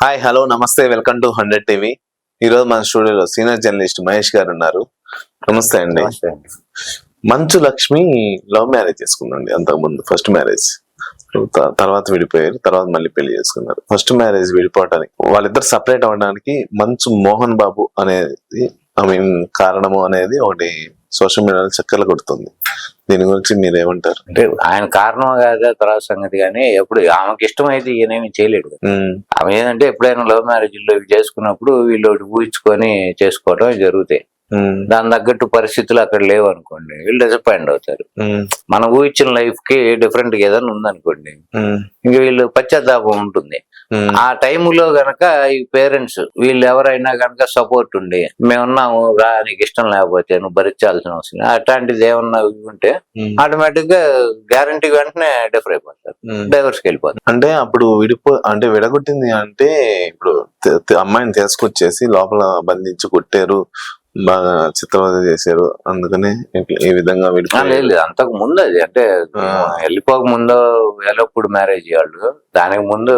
Hi hello నమస్తే welcome to hundred TV. ఈ రోజు మన స్టూడియోలో సీనియర్ జర్నలిస్ట్ మహేష్ గారు ఉన్నారు. నమస్తే అండి. మంచు లక్ష్మి లవ్ మ్యారేజ్ చేసుకుందండి అంతకు ముందు ఫస్ట్ మ్యారేజ్. తర్వాత విడిపోయారు తర్వాత మళ్ళీ పెళ్ళి చేసుకున్నారు. ఫస్ట్ మ్యారేజ్ విడిపోవడానికి వాళ్ళిద్దరు సపరేట్ అవ్వడానికి మంచు మోహన్ బాబు అనేది ఐ మీన్ కారణము అనేది ఒకటి సోషల్ మీడియాలో చక్కర్లు కొడుతుంది. దీని గురించి మీరు ఏమంటారు అంటే ఆయన కారణం కాదా తర్వాత సంగతి కానీ ఎప్పుడు ఆమెకి ఇష్టం అయితే ఈయనేమి చేయలేడు ఆమె ఏంటంటే ఎప్పుడైనా లవ్ మ్యారేజ్లో చేసుకున్నప్పుడు వీళ్ళు ఊహించుకొని చేసుకోవడం జరుగుతాయి. దాని తగ్గట్టు పరిస్థితులు అక్కడ లేవు అనుకోండి వీళ్ళు డిసప్పాయింట్ అవుతారు. మనం ఊహించిన లైఫ్కి డిఫరెంట్గా ఏదైనా ఉందనుకోండి ఇంక వీళ్ళు పశ్చాత్తాపం ఉంటుంది. ఆ టైములో గనక ఈ పేరెంట్స్ వీళ్ళు ఎవరైనా గనక సపోర్ట్ ఉండి మేమున్నాము రా నీకు ఇష్టం లేకపోతే నువ్వు భరించాల్సిన అవసరం. అట్లాంటిది ఏమన్నా ఉంటే ఆటోమేటిక్గా గ్యారంటీ వెంటనే డిఫర్ అయిపోతారు. ఉమ్. డైవర్స్కి వెళ్ళిపోతారు. అంటే అప్పుడు విడిపో అంటే విడగొట్టింది అంటే ఇప్పుడు అమ్మాయిని తీసుకొచ్చేసి లోపల బంధించి కొట్టారు బాగా చిత్రవద చేశారు. అందుకనే ఈ విధంగా లేదు అంతకు ముందు అది. అంటే. వెళ్ళిపోక ముందు ఎల్లప్పుడు మ్యారేజ్ వాళ్ళు దానికి ముందు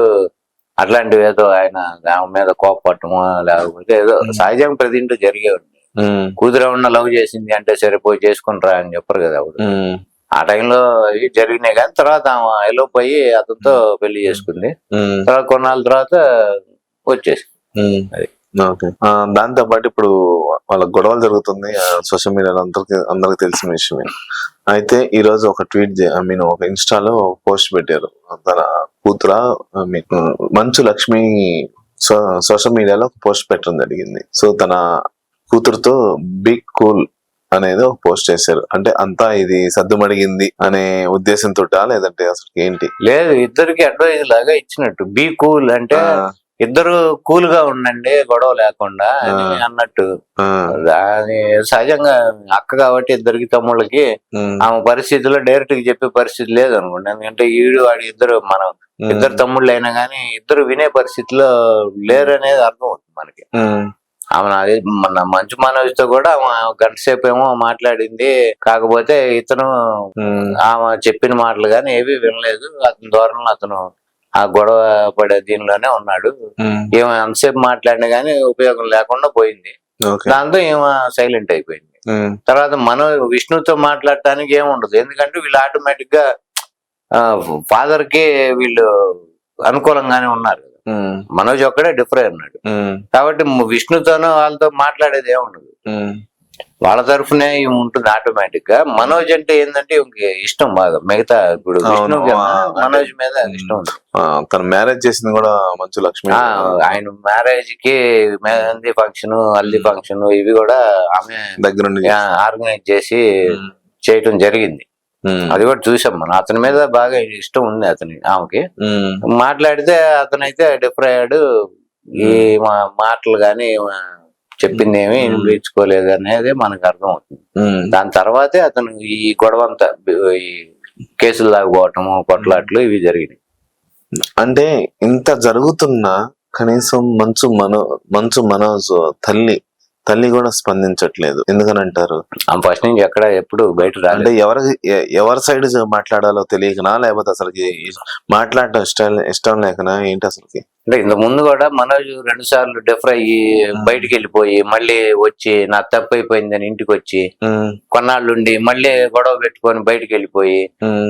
అట్లాంటివి ఏదో ఆయన ఆమె మీద కోపపట్టమో లేకపోతే ఏదో సహజంగా ప్రతి ఇంట్లో జరిగే ఉంది. ఉమ్, కూతురు ఉన్న లవ్ చేసింది అంటే సరే పోయి చేసుకుంటారా అని చెప్పరు కదా అప్పుడు. ఆ టైంలో ఇవి జరిగినాయి కానీ తర్వాత ఆమె వెళ్ళిపోయి అతనితో పెళ్ళి చేసుకుంది. తర్వాత కొన్నాళ్ళ తర్వాత వచ్చేసి. అది. ఓకే. దాంతో పాటు ఇప్పుడు వాళ్ళ గొడవలు జరుగుతుంది. సోషల్ మీడియాలో అందరికి అందరికి తెలిసిన విషయమే. అయితే ఈ రోజు ఒక ట్వీట్ ఐ మీన్ ఒక ఇన్స్టాలో పోస్ట్ పెట్టారు. తన కూతుర mean, మంచు లక్ష్మి సోషల్ మీడియాలో పోస్ట్ పెట్టడం జరిగింది. సో తన కూతురుతో బిగ్ కూల్ అనేది ఒక పోస్ట్ చేశారు. అంటే అంతా ఇది సద్దుమడిగింది అనే ఉద్దేశంతో లేదంటే అసలు ఏంటి? లేదు ఇద్దరికి అడ్వైజ్ లాగా ఇచ్చినట్టు. బీ కూల్ అంటే ఇద్దరు కూల్గా ఉండండి గొడవ లేకుండా. అన్నట్టు. అది సహజంగా అక్క కాబట్టి ఇద్దరికి తమ్ముళ్ళకి ఆమె పరిస్థితిలో డైరెక్ట్గా చెప్పే పరిస్థితి లేదు అనుకోండి ఎందుకంటే ఈడు వాడి ఇద్దరు మనం ఇద్దరు తమ్ముళ్ళు అయినా కానీ ఇద్దరు వినే పరిస్థితిలో లేరు అనేది అర్థం అవుతుంది మనకి. ఆమె నాది మన మంచు మనోజ్తో కూడా ఆమె గంట సేపు ఏమో మాట్లాడింది. కాకపోతే ఇతను ఆమె చెప్పిన మాటలు కానీ ఏవి వినలేదు. అతని ధోరణిలో అతను ఆ గొడవ పడే దీనిలోనే ఉన్నాడు. ఏమో ఎంతసేపు మాట్లాడినా కానీ ఉపయోగం లేకుండా పోయింది. దాంతో ఏమో సైలెంట్ అయిపోయింది. తర్వాత మనం విష్ణుతో మాట్లాడటానికి ఏముండదు ఎందుకంటే వీళ్ళు ఆటోమేటిక్గా ఫాదర్కి వీళ్ళు అనుకూలంగానే ఉన్నారు మనోజ్ ఒక్కడే డిఫర్ అన్నాడు కాబట్టి విష్ణుతోనూ వాళ్ళతో మాట్లాడేది ఏముండదు వాళ్ళ తరఫునే ఉంటుంది ఆటోమేటిక్గా మనోజ్ అంటే ఏంటంటే ఇష్టం బాగా. మిగతా ఇప్పుడు మనోజ్ మీద ఇష్టం ఉంది తను మ్యారేజ్ చేసింది కూడా మంచు లక్ష్మి. ఆయన మ్యారేజ్కి మెహందీ ఫంక్షన్ హల్దీ ఫంక్షన్ ఇవి కూడా ఆమె దగ్గరుండి ఆర్గనైజ్ చేసి చేయటం జరిగింది. అది కూడా చూసాం మనం. అతని మీద బాగా ఇష్టం ఉంది అతని ఆమెకి. మాట్లాడితే అతనైతే డిఫర్ అయ్యాడు. ఈ మాటలు గాని చెప్పింది ఏమి మ్మ్. వినిపించుకోలేదు అనేది మనకు అర్థం అవుతుంది దాని తర్వాతే అతను ఈ గొడవ అంతా ఈ కేసులు దాకపోవటము కొట్లాట్లు ఇవి జరిగినాయి. అంటే ఇంత జరుగుతున్నా కనీసం మంచు మనో మంచు మనోజ్ తల్లి తల్లి కూడా స్పందించట్లేదు. ఎందుకని అంటారు? ఆమె ఫస్ట్ నుంచి ఎక్కడ ఎప్పుడు బయట అంటే ఎవరి ఎవరి సైడ్ మాట్లాడాలో తెలియకనా? లేకపోతే అసలుకి మాట్లాడటం ఇష్టం ఇష్టం లేకనా? ఏంటి అసలుకి? అంటే ఇంత ముందు కూడా మనోజ్ రెండు సార్లు డిఫర్ అయ్యి. బయటికి వెళ్ళిపోయి మళ్ళీ వచ్చి నా తప్పు అయిపోయిందని ఇంటికి వచ్చి ఉమ్, కొన్నాళ్ళు ఉండి మళ్ళీ గొడవ పెట్టుకొని బయటికి వెళ్ళిపోయి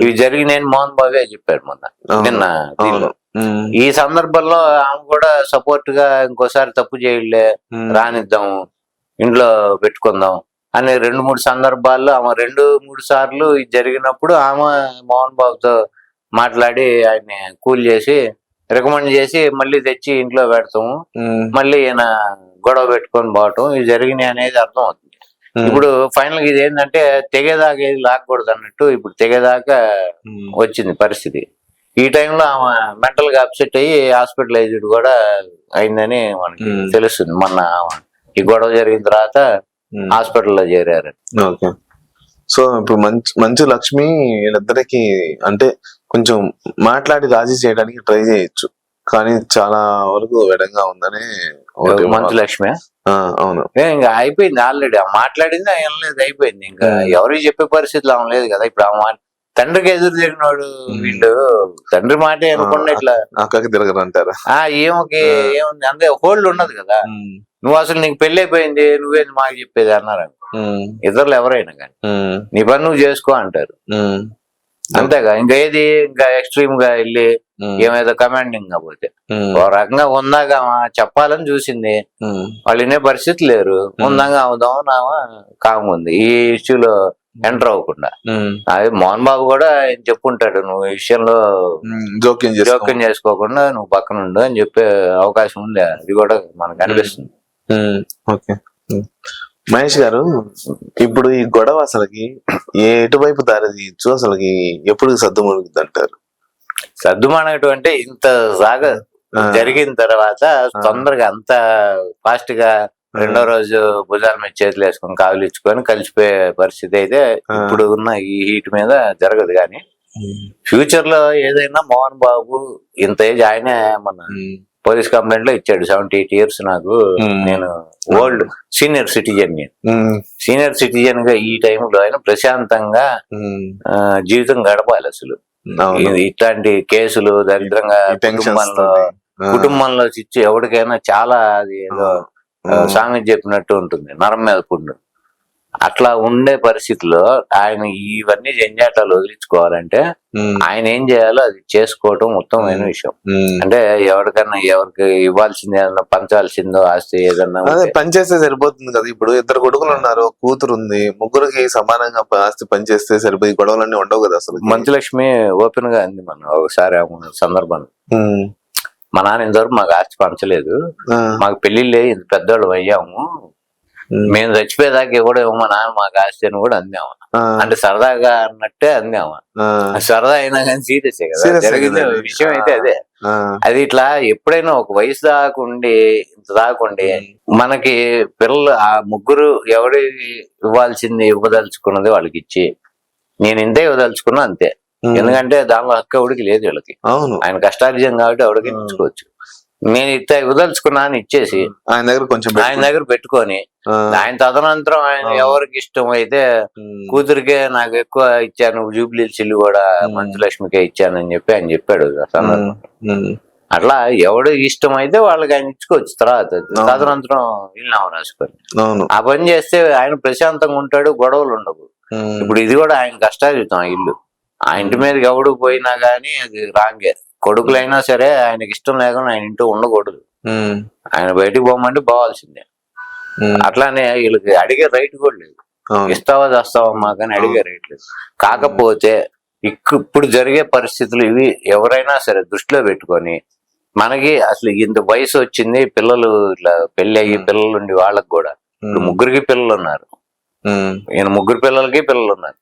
ఇవి జరిగినాయని మోహన్ బాబే చెప్పాడు మొన్న నిన్న ఈ సందర్భంలో ఆమె కూడా సపోర్ట్గా ఇంకోసారి తప్పు చేయలే రానిద్దాము ఇంట్లో పెట్టుకుందాం అనే రెండు మూడు సందర్భాల్లో ఆమె రెండు మూడు సార్లు ఇది జరిగినప్పుడు ఆమె మోహన్ బాబుతో మాట్లాడి ఆయన్ని కూల్ చేసి రికమెండ్ చేసి మళ్ళీ తెచ్చి ఇంట్లో పెడతాము. మళ్ళీ ఈయన గొడవ పెట్టుకొని పోవటం. ఇది జరిగినాయి అనేది అర్థం అవుతుంది ఇప్పుడు ఫైనల్ ఇది ఏంటంటే తెగేదాకా ఏది లాక్కూడదు అన్నట్టు ఇప్పుడు తెగేదాకా వచ్చింది పరిస్థితి. ఈ టైంలో ఆమె మెంటల్గా అప్సెట్ అయ్యి హాస్పిటలైజ్డ్ కూడా అయిందని మనకి. తెలుస్తుంది మొన్న ఆమె. ఈ గొడవ జరిగిన తర్వాత. హాస్పిటల్లో చేరారు. ఓకే. సో ఇప్పుడు మంచు మంచు లక్ష్మి వీళ్ళిద్దరికి అంటే కొంచెం మాట్లాడి రాజీ చేయడానికి ట్రై చేయొచ్చు. కానీ చాలా వరకు విడంగా ఉందని మంచు లక్ష్మి? అవును. ఇంకా అయిపోయింది ఆల్రెడీ. మాట్లాడింది ఆయన లేదు అయిపోయింది. ఇంకా. ఎవరికి చెప్పే పరిస్థితిలో లేదు కదా. ఇప్పుడు తండ్రికి ఎదురు తిరిగినోడు వీళ్ళు తండ్రి మాట అనుకున్న ఇట్లా. అక్కకి తిరగరు అంటారా. ఆ ఏమకి ఏముంది? అంతే హోల్డ్ ఉండదు కదా. నువ్వు అసలు నీకు పెళ్ళి అయిపోయింది నువ్వేది మాకు చెప్పేది అన్నారు ఇతరులు ఎవరైనా కానీ. నీ పని నువ్వు చేసుకో అంటారు. అంతేగా ఇంకా ఏది? ఇంకా ఎక్స్ట్రీమ్గా వెళ్ళి ఏమైతే కమాండింగ్ పోతే. ఉమ్, ఓ రకంగా ఉందాగా చెప్పాలని చూసింది. వాళ్ళు వినే పరిస్థితి లేరు. ఉందాగా అవుదాం నామా కామ్ ఉంది ఈ ఇష్యూలో ఎంటర్ అవ్వకుండా. అది మోహన్ బాబు కూడా ఆయన చెప్పుంటాడు నువ్వు ఈ విషయంలో జోక్యం జోక్యం చేసుకోకుండా నువ్వు పక్కన ఉండు అని చెప్పే అవకాశం ఉంది. అది కూడా మనకు అనిపిస్తుంది. ఓకే. మహేష్ గారు ఇప్పుడు ఈ గొడవ అసలుకి ఏ ఎటువైపు దారి తీయచ్చు అసలుకి ఎప్పుడు సర్దు మురుగుద్ది అంటారు? సర్దుమానగటం అంటే ఇంత సాగ జరిగిన తర్వాత తొందరగా అంత ఫాస్ట్గా రెండో రోజు భుజాల మీద చేతులు వేసుకొని కావులు ఇచ్చుకొని కలిసిపోయే పరిస్థితి అయితే. ఇప్పుడు ఉన్న ఈ హీట్ మీద జరగదు కానీ ఫ్యూచర్లో ఏదైనా మోహన్ బాబు ఇంత ఏజ్ ఆయనే మన పోలీస్ కంప్లైంట్లో ఇచ్చాడు. సెవెంటీ ఎయిట్ ఇయర్స్ నాకు. నేను ఓల్డ్ సీనియర్ సిటిజన్ ఉమ్, సీనియర్ సిటిజన్గా ఈ టైంలో ఆయన ప్రశాంతంగా జీవితం గడపాలి అసలు. ఇట్లాంటి కేసులు దరిద్రంగా కుటుంబంలో కుటుంబంలో చిచ్చు ఎవరికైనా చాలా అది ఏదో సామెత చెప్పినట్టు ఉంటుంది. నరం మీద పుండు. అట్లా ఉండే పరిస్థితిలో ఆయన ఇవన్నీ జంజాటాలు వదిలించుకోవాలంటే ఆయన ఏం చేయాలో అది చేసుకోవటం ఉత్తమమైన విషయం. అంటే ఎవరికన్నా ఎవరికి ఇవ్వాల్సింది ఏదన్నా పంచాల్సిందో ఆస్తి ఏదన్నా అదే ఉంటే. పని చేస్తే సరిపోతుంది కదా. ఇప్పుడు ఇద్దరు కొడుకులు ఉన్నారు కూతురు ఉంది ముగ్గురికి సమానంగా ఆస్తి పని చేస్తే సరిపోయి గొడవలన్నీ ఉండవు కదా అసలు. మంచులక్ష్మి ఓపెన్గా అంది మనం ఒకసారి ఆమె సందర్భం. ఉమ్, మా నాన్న ఇంతవరకు మాకు ఆస్తి పంచలేదు. మాకు పెళ్ళిళ్ళే ఇంత పెద్దవాళ్ళు అయ్యాము. మేము చచ్చిపోయేదాకా కూడా మా నాన్న మాకు ఆస్తి అని కూడా అందాము. అంటే సరదాగా అన్నట్టే అందాము. సరదా అయినా కానీ సీరియస్ కదా. జరిగింది. విషయం అయితే అదే. అది ఇట్లా ఎప్పుడైనా ఒక వయసు దాకుండి ఇంత దాకుండి మనకి పిల్లలు ఆ ముగ్గురు ఎవడి ఇవ్వాల్సింది ఇవ్వదలుచుకున్నది వాళ్ళకి ఇచ్చి నేను ఇంతే ఇవ్వదలుచుకున్నా అంతే. ఎందుకంటే దానిలో హక్కు ఎవడికి లేదు వీళ్ళకి. అవును. ఆయన కష్టార్జం కాబట్టి ఎవడికి ఇచ్చుకోవచ్చు. నేను ఇంత ఇవ్వదలుచుకున్నా అని ఇచ్చేసి ఆయన దగ్గర కొంచెం ఆయన దగ్గర పెట్టుకొని ఆయన తదనంతరం ఆయన. ఎవరికి ఇష్టం అయితే కూతురికే నాకు ఎక్కువ ఇచ్చాను జూబ్లీ చిల్లు కూడా. మంచులక్ష్మికే ఇచ్చానని చెప్పి ఆయన చెప్పాడు అట్లా ఎవడు ఇష్టం అయితే వాళ్ళకి ఆయన ఇచ్చుకోవచ్చు. తర్వాత. తదనంతరం వీళ్ళని రాసుకొని ఆ పని చేస్తే ఆయన ప్రశాంతంగా ఉంటాడు గొడవలు ఉండవు. ఇప్పుడు ఇది కూడా ఆయన కష్టాజీతం ఆ ఇల్లు. ఆ ఇంటి మీదకి ఎవడు పోయినా గానీ అది రాంగే. కొడుకులైనా సరే ఆయనకి ఇష్టం లేకుండా ఆయన ఇంట్లో ఉండకూడదు. ఆయన బయటికి పోమంటే పోవాల్సిందే. అట్లానే వీళ్ళకి అడిగే రైట్ కూడా లేదు. ఇస్తావా చేస్తావా మా కానీ అడిగే రైట్ లేదు. కాకపోతే ఇప్పుడు జరిగే పరిస్థితులు ఇవి ఎవరైనా సరే దృష్టిలో పెట్టుకొని మనకి అసలు ఇంత వయసు వచ్చింది పిల్లలు ఇట్లా పెళ్ళి అయ్యి పిల్లలు ఉండి వాళ్ళకి కూడా. ఇప్పుడు ముగ్గురికి పిల్లలు ఉన్నారు. ఈయన ముగ్గురు పిల్లలకి పిల్లలు ఉన్నారు.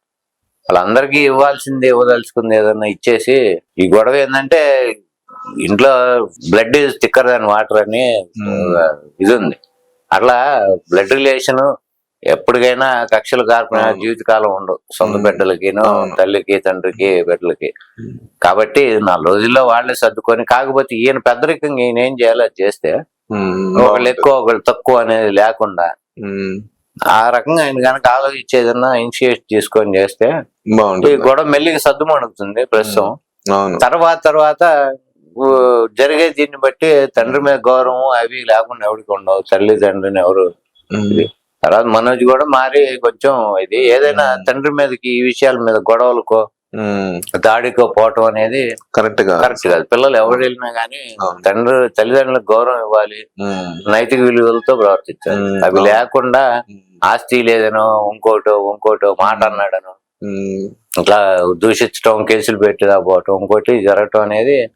వాళ్ళందరికీ ఇవ్వాల్సింది ఇవ్వదలుచుకుంది ఏదన్నా ఇచ్చేసి ఈ గొడవ ఏంటంటే ఇంట్లో blood is thicker than water అని ఇది ఉంది అట్లా బ్లడ్ రిలేషన్ ఎప్పటికైనా కక్షలు కార్పణ అవును. జీవితకాలం ఉండవు సొంత. బిడ్డలకి అవును. తల్లికి తండ్రికి బిడ్డలకి. కాబట్టి నా రోజుల్లో వాళ్ళే సర్దుకొని కాకపోతే ఈయన పెద్దరికంగా ఈయన ఏం చేయాలో చేస్తే ఒకళ్ళు. ఎక్కువ ఒకళ్ళు తక్కువ అనేది లేకుండా ఆ రకంగా ఆయన కనుక ఆలోచించేదన్నా ఇనిషియేట్ తీసుకొని చేస్తే ఈ గొడవ మెల్లిగా సర్దుమణుకుతుంది ప్రస్తుతం. తర్వాత తర్వాత జరిగే దీన్ని బట్టి తండ్రి మీద గౌరవం అవి లేకుండా ఎవరికి ఉండవు. తల్లి తండ్రిని ఎవరు తర్వాత మనోజ్ కూడా మారి కొంచెం ఇది ఏదైనా తండ్రి మీదకి ఈ విషయాల మీద గొడవలకో దాడికో పోవటం అనేది కరెక్ట్గా కరెక్ట్ కాదు. పిల్లలు ఎవరు వెళ్ళినా గానీ. తండ్రి తల్లిదండ్రులకు గౌరవం ఇవ్వాలి నైతిక విలువలతో ప్రవర్తించాలి. అవి. లేకుండా ఆస్తి లేదనో ఇంకోటో ఇంకోటో మాట అన్నాడనో ఇట్లా దూషించడం కేసులు పెట్టిరా పోవటం ఇంకోటి జరగటం అనేది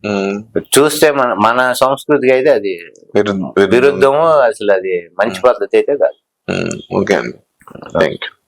చూస్తే మన మన సంస్కృతికి అయితే అది విరుద్ధ- విరుద్ధం. విరుద్ధము అసలు అది మంచి పద్ధతి అయితే కాదు. ఓకే అండి. Thank you